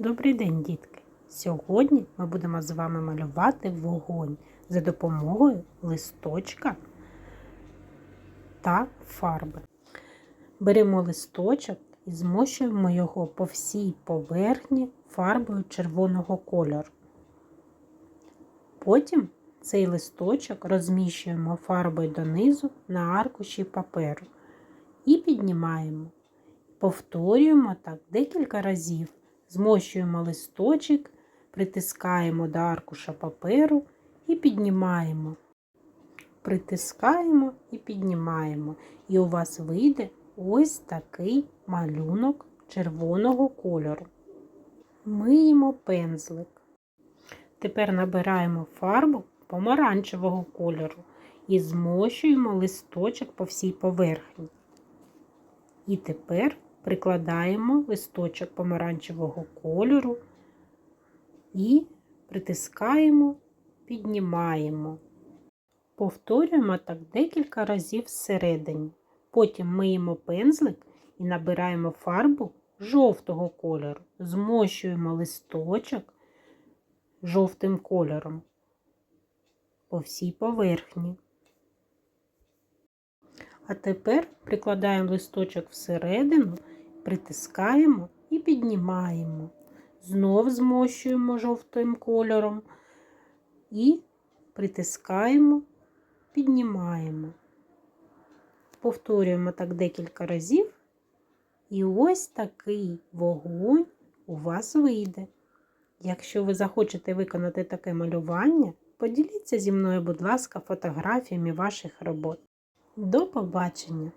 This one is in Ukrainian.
Добрий день, дітки! Сьогодні ми будемо з вами малювати вогонь за допомогою листочка та фарби. Беремо листочок і змощуємо його по всій поверхні фарбою червоного кольору. Потім цей листочок розміщуємо фарбою донизу на аркуші паперу і піднімаємо. Повторюємо так декілька разів. Змощуємо листочок, притискаємо до аркуша паперу і піднімаємо. Притискаємо і піднімаємо. І у вас вийде ось такий малюнок червоного кольору. Миємо пензлик. Тепер набираємо фарбу помаранчевого кольору і змощуємо листочок по всій поверхні. І тепер прикладаємо листочок помаранчевого кольору і притискаємо, піднімаємо. Повторюємо так декілька разів всередині. Потім миємо пензлик і набираємо фарбу жовтого кольору. Змощуємо листочок жовтим кольором по всій поверхні. А тепер прикладаємо листочок всередину, притискаємо і піднімаємо. Знов змощуємо жовтим кольором і притискаємо, піднімаємо. Повторюємо так декілька разів. І ось такий вогонь у вас вийде. Якщо ви захочете виконати таке малювання, поділіться зі мною, будь ласка, фотографіями ваших робот. До побачення!